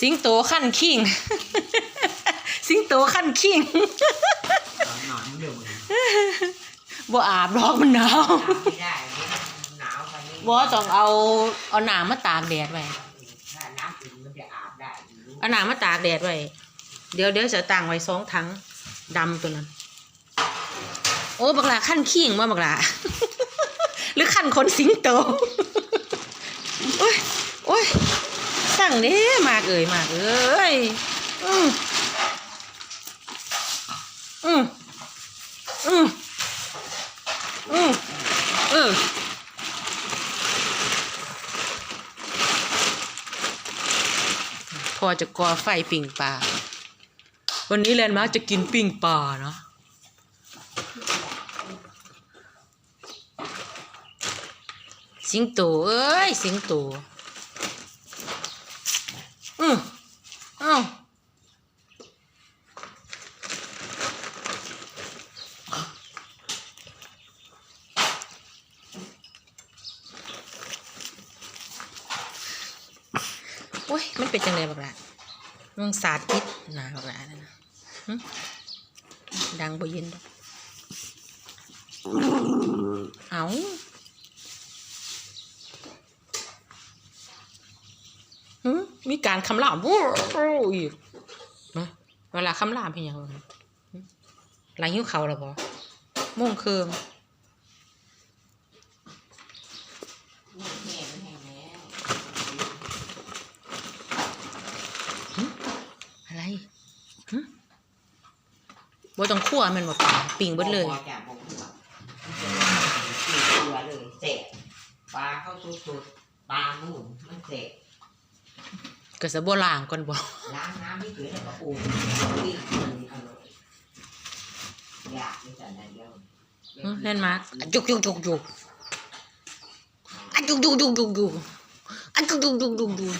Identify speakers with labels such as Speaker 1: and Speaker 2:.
Speaker 1: สิงโตขั้นคิง สิงโตขั้นคิง
Speaker 2: หนอนเดือด
Speaker 1: บ่อาบรอกมันหนาว
Speaker 3: ไม่ได้หนาวไปนี่
Speaker 1: บ่ต้องเอาเอาหนามมาตากแดดไว้
Speaker 3: ถ้าน้ำอุ่นมันจะอาบได้อยู่
Speaker 1: เอาหนามมาตากแดดไว้ เดี๋ยวเดี๋ยวจะตั้งไว้สองถังดำตัวนั้น โอ้บักลาขั้นคิงว่าบักลาหรือขั้นคนสิงโต โอ้ยโอ้ยสั่ งเด้มากเอ่ยมากเอ้ยอืมอืมอืมอืมเออพอจะก่อไฟปิ่งปลา วันนี้แลนด์มาร์คจะกินปิ่งปลาเนาะสิงโตเอ้ย สิงโต อืมเอ้า โอ้ย มันเป็นจังไดบักละมึงสาธิตนาบักละนั่นะหึดังบ่เย็นดอกเอาหึมีการคำรามวู้อีกนะเวลาคำรามเป็นยังไงหลังหิ้วเขาแล้วบอโม่งเคือง
Speaker 3: แห้งแห้งแล้ว
Speaker 1: อะไรหึบ่ต้องคั่วแมันบ่ปลาปิ่งเบิดเลย
Speaker 3: พอจะบอกว่าตีตัวเลยเสร็จปลาเข้าสุดๆปลาหมูมันเสร็จ
Speaker 1: ก็สะบ่ล้างก่อนบ่
Speaker 3: ล้างน้ำไม่เกิดแล้วก็ปูวิ่งมันอร่อยอยากไม่จัดเดียว
Speaker 1: หึเล่นมาอะจุกจุกจุกจุกอะจุกจุกจุกจุกจุกอะจุกจุกจุกจุกจุก